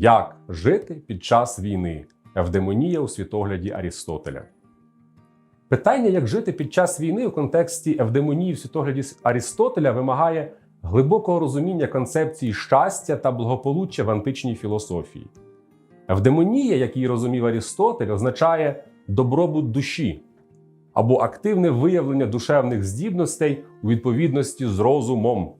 Як жити під час війни? Евдемонія у світогляді Арістотеля. Питання, як жити під час війни у контексті евдемонії в світогляді Арістотеля, вимагає глибокого розуміння концепції щастя та благополуччя в античній філософії. Евдемонія, як її розумів Арістотель, означає добробут душі або активне виявлення душевних здібностей у відповідності з розумом.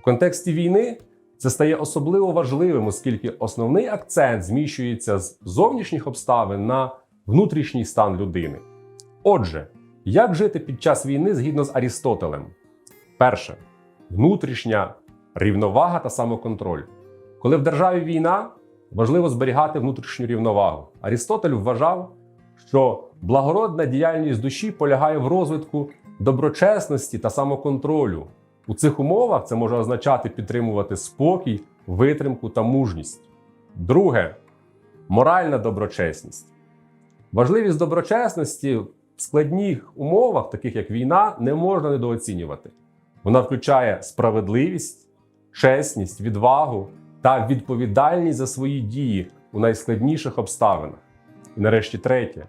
В контексті війни це стає особливо важливим, оскільки основний акцент зміщується з зовнішніх обставин на внутрішній стан людини. Отже, як жити під час війни згідно з Арістотелем? Перше внутрішня рівновага та самоконтроль. Коли в державі війна, важливо зберігати внутрішню рівновагу. Арістотель вважав, що благородна діяльність душі полягає в розвитку доброчесності та самоконтролю. У цих умовах це може означати підтримувати спокій, витримку та мужність. Друге моральна доброчесність. Важливість доброчесності в складних умовах, таких як війна, не можна недооцінювати. Вона включає справедливість, чесність, відвагу та відповідальність за свої дії у найскладніших обставинах. І нарешті третє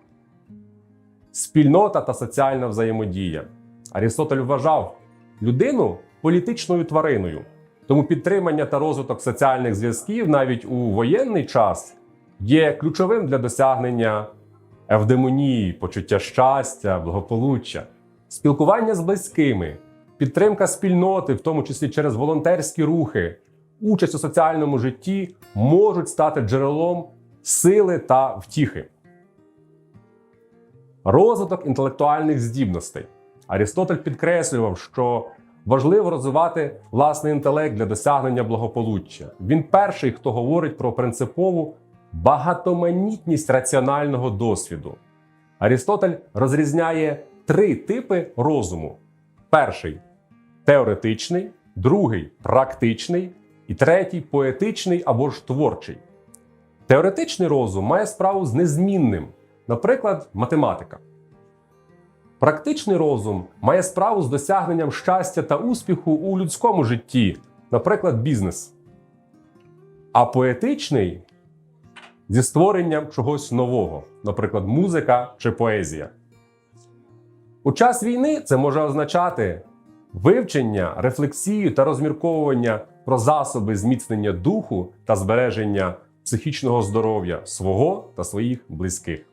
спільнота та соціальна взаємодія. Арістотель вважав людину політичною твариною, тому підтримання та розвиток соціальних зв'язків навіть у воєнний час є ключовим для досягнення евдемонії, почуття щастя, благополуччя, спілкування з близькими, підтримка спільноти, в тому числі через волонтерські рухи, участь у соціальному житті можуть стати джерелом сили та втіхи. Розвиток інтелектуальних здібностей. Арістотель підкреслював, що важливо розвивати власний інтелект для досягнення благополуччя. Він перший, хто говорить про принципову багатоманітність раціонального досвіду. Арістотель розрізняє три типи розуму: перший теоретичний, другий практичний і третій поетичний або ж творчий. Теоретичний розум має справу з незмінним, наприклад, математика. Практичний розум має справу з досягненням щастя та успіху у людському житті, наприклад, бізнес. А поетичний зі створенням чогось нового, наприклад, музика чи поезія. У час війни це може означати вивчення, рефлексію та розмірковування про засоби зміцнення духу та збереження психічного здоров'я свого та своїх близьких.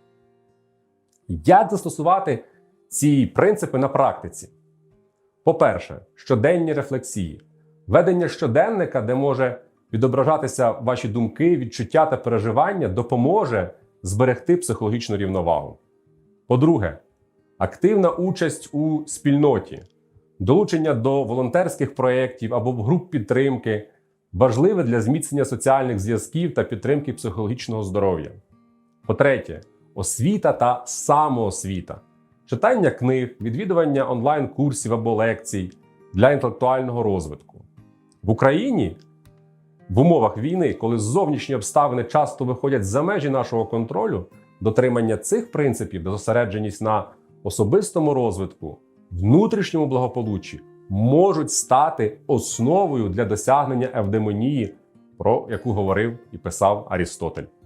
Як застосувати ці принципи на практиці? По-перше, щоденні рефлексії, ведення щоденника, де може відображатися ваші думки, відчуття та переживання, допоможе зберегти психологічну рівновагу. По-друге, активна участь у спільноті, долучення до волонтерських проєктів або груп підтримки важливе для зміцнення соціальних зв'язків та підтримки психологічного здоров'я. По-третє, освіта та самоосвіта, читання книг, відвідування онлайн-курсів або лекцій для інтелектуального розвитку. В Україні в умовах війни, коли зовнішні обставини часто виходять за межі нашого контролю, дотримання цих принципів та зосередженість на особистому розвитку, внутрішньому благополуччі можуть стати основою для досягнення евдемонії, про яку говорив і писав Арістотель.